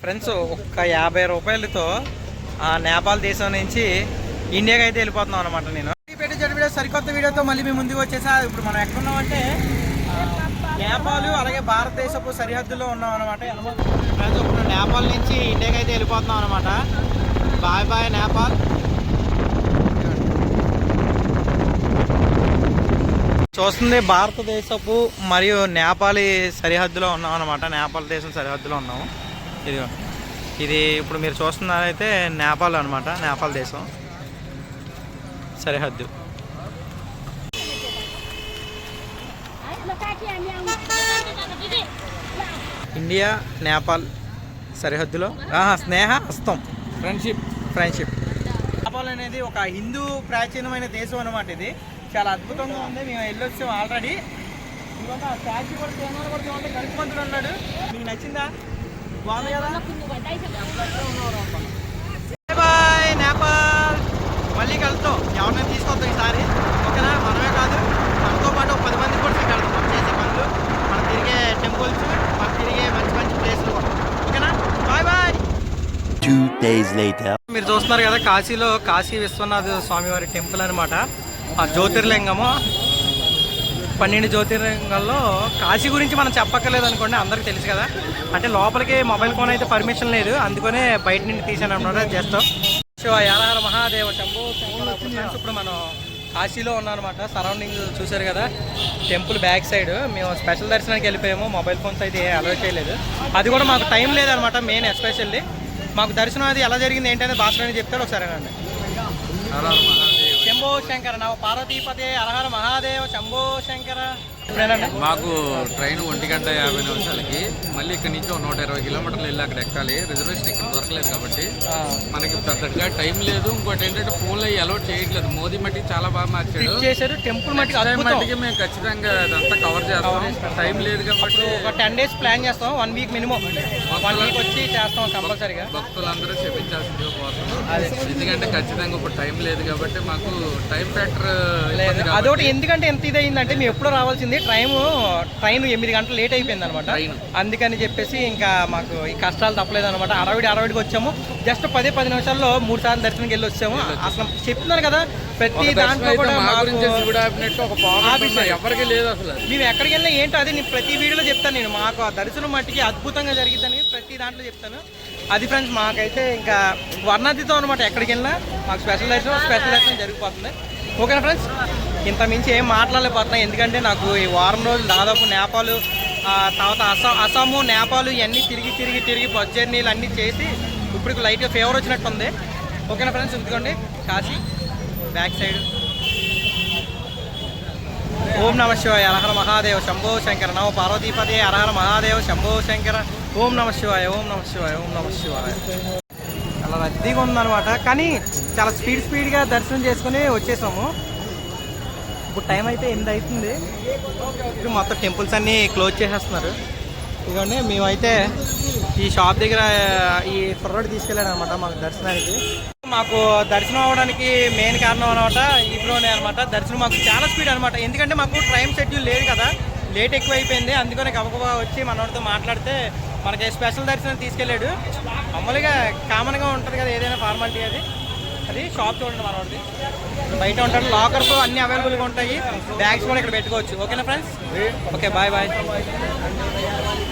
Friends ఒక్క యాభై రూపాయలతో ఆ నేపాల్ దేశం నుంచి ఇండియాకి అయితే వెళ్ళిపోతున్నాం అనమాట నేను. పెట్టే వీడియో సరికొత్త వీడియోతో మళ్ళీ మీ ముందుకు వచ్చేసా. ఇప్పుడు మనం ఎక్కడున్నామంటే అంటే నేపాల్ అలాగే భారతదేశపు సరిహద్దులో ఉన్నాం అనమాట ఫ్రెండ్స్ ఇప్పుడు నేపాల్ నుంచి ఇండియాకి అయితే వెళ్ళిపోతున్నాం అనమాట బాయ్ బాయ్ నేపాల్. చూస్తుంది భారతదేశపు మరియు నేపాలి సరిహద్దులో ఉన్నాం అనమాట నేపాల్ దేశం సరిహద్దులో ఉన్నాము ఇది ఇది ఇప్పుడు మీరు చూస్తున్నారైతే నేపాల్ అనమాట నేపాల్ దేశం. సరిహద్దు. ఇండియా నేపాల్ సరిహద్దులో. స్నేహ హస్తం. ఫ్రెండ్షిప్ ఫ్రెండ్షిప్ నేపాల్ అనేది ఒక హిందూ ప్రాచీనమైన దేశం అనమాట ఇది. చాలా అద్భుతంగా ఉంది. మేము వెళ్ళొచ్చాం ఆల్రెడీ ఇవాళ స్టాచ్యూ కూడా కూడా చూడండి. గణపంతుడు ఉన్నాడు. మీకు నచ్చిందా? బాయ్ నేపాల్. మళ్ళీ కలుద్దాం. ఎవరినైనా తీసుకొద్దాం ఈసారి. ఓకేనా? మనమే కాదు. మనతో పాటు పది మంది కూడా తీసుకెళ్తాం చేసే పనులు. మనం తిరిగే టెంపుల్స్ మనం తిరిగే మంచి మంచి ప్లేస్లు ఓకేనా? Bye bye. మీరు చూస్తున్నారు కదా కాశీలో కాశీ విశ్వనాథ స్వామివారి టెంపుల్ అనమాట ఆ జ్యోతిర్లింగము. పన్నెండు జ్యోతిర్లింగాల్లో కాశీ గురించి మనం చెప్పక్కర్లేదు అనుకోండి అందరికీ తెలుసు కదా. అంటే లోపలికి మొబైల్ ఫోన్ అయితే పర్మిషన్ లేదు అందుకనే బయట నుండి తీసాను అనమాట జస్ట్ సో యారహర మహాదేవ శంభు ఇప్పుడు మనం కాశీలో ఉన్నానమాట సరౌండింగ్ చూసారు కదా టెంపుల్ బ్యాక్ సైడ్. మేము స్పెషల్ దర్శనానికి వెళ్ళిపోయాము మొబైల్ ఫోన్స్ అయితే అలౌ చేయలేదు. అది కూడా మాకు టైం లేదనమాట మెయిన్ ఎస్పెషల్లీ. మాకు దర్శనం అది ఎలా జరిగింది ఏంటనేది భాషలో చెప్తారు ఒకసారి అండి శంభో శంకర నవ పార్వతీపతే అరహర మహాదేవ శంభో శంకర మాకు ట్రైన్ ఒంటి గంట యాభై నిమిషాలకి మళ్ళీ ఇక్కడ నుంచి నూట ఇరవై కిలోమీటర్లు వెళ్ళి అక్కడ ఎక్కాలి. రిజర్వేషన్ ఇక్కడ దొరకలేదు కాబట్టి. మనకి పెద్దగా టైం లేదు. ఇంకోటి ఏంటంటే ఫోన్లో అలౌట్ చేయట్లేదు. మోదీ మట్టికి చాలా బాగా మార్చాడు. ఫిట్ చేశారు. టెంపుల్ మట్టికి మేము ఖచ్చితంగా అదంతా కవర్ చేస్తాం. టైం లేదు కాబట్టి ఒక టెన్ డేస్ ప్లాన్ చేస్తాం. One week minimum. One week వచ్చి చేస్తాం కంపల్సరీగా. భక్తులందరూ పోతున్నాం. అదే. ఎందుకంటే ఖచ్చితంగా ఇప్పుడు టైం లేదు కాబట్టి మాకు టైం ఫ్యాక్టర్ లేదు. అదొకటి ఎందుకంటే ఎంత ఇది అయిందంటే మేము ఎప్పుడో రావాల్సింది ట్రైన్ ట్రైన్ ఎనిమిది గంటలు లేట్ అయిపోయింది అనమాట. అందుకని చెప్పేసి ఇంకా మాకు ఈ కష్టాలు తప్పలేదు అనమాట అరవిడి అరవిడికి వచ్చాము. జస్ట్ పదే పది నిమిషాల్లో మూడు సార్లు దర్శనానికి వెళ్ళి వచ్చాము. అసలు చెప్తున్నాను కదా ప్రతి దాంట్లో కూడా. ఎవరికి లేదు అసలు. మేము ఎక్కడికి వెళ్ళినా ఏంటో అది నేను ప్రతి వీడియోలో చెప్తాను నేను. మాకు ఆ దర్శనం మట్టికి అద్భుతంగా జరిగిద్దని ప్రతి దాంట్లో చెప్తాను. అది ఫ్రెండ్స్ మాకైతే ఇంకా వర్ణాతితో అనమాట ఎక్కడికి వెళ్ళినా మాకు స్పెషల్ దర్శనం స్పెషల్ దర్శనం జరిగిపోతుంది. ఓకేనా ఫ్రెండ్స్ ఇంత మించి ఏం మాట్లాడలేకపోతున్నాయి ఎందుకంటే నాకు ఈ వారం రోజులు దాదాపు నేపాలు తర్వాత అస్సాం అస్సాము నేపాలు ఇవన్నీ తిరిగి తిరిగి తిరిగి బస్ జర్నీలు అన్నీ చేసి ఇప్పుడు లైట్గా ఫేవర్ వచ్చినట్టుంది. ఓకేనా ఫ్రెండ్స్ ఎందుకండి? కాశీ బ్యాక్ సైడ్ ఓం నమ శివాయ అరహర మహాదేవ శంభో శంకర నవ పార్వతీపతి అరహర మహాదేవ శంభో శంకర. ఓం నమ శివాయ ఓం నమ శివాయ ఓం నమ శివాయ. చాలా రద్దీగా ఉందన్నమాట. కానీ చాలా స్పీడ్ స్పీడ్గా దర్శనం చేసుకుని వచ్చేసాము. ఇప్పుడు టైం అయితే ఎనిమిది అవుతుంది. ఇప్పుడు మొత్తం టెంపుల్స్ అన్నీ క్లోజ్ చేసేస్తున్నారు. ఇదిగోండి మేమైతే ఈ షాప్ దగ్గర ఈ కుర్రోడు తీసుకెళ్ళాడు అనమాట మాకు దర్శనానికి. మాకు దర్శనం అవ్వడానికి మెయిన్ కారణం అనమాట బ్రోనే అనమాట దర్శనం మాకు చాలా స్పీడ్ అనమాట ఎందుకంటే మాకు ట్రైన్ షెడ్యూల్ లేదు కదా. లేట్ ఎక్కువ అయిపోయింది అందుకని గబగబా వచ్చి మనోడితో మాట్లాడితే మనకి స్పెషల్ దర్శనం తీసుకెళ్ళాడు. మామూలుగా కామన్గా ఉంటుంది కదా ఏదైనా ఫార్మాలిటీ అది. అది షాప్ చూడండి మనోడిది. బయట ఉంటాడు. లాకర్స్ అన్ని అవైలబుల్గా ఉంటాయి. బ్యాగ్స్ కూడా ఇక్కడ పెట్టుకోవచ్చు. ఓకేనా ఫ్రెండ్స్ ఓకే బాయ్ బాయ్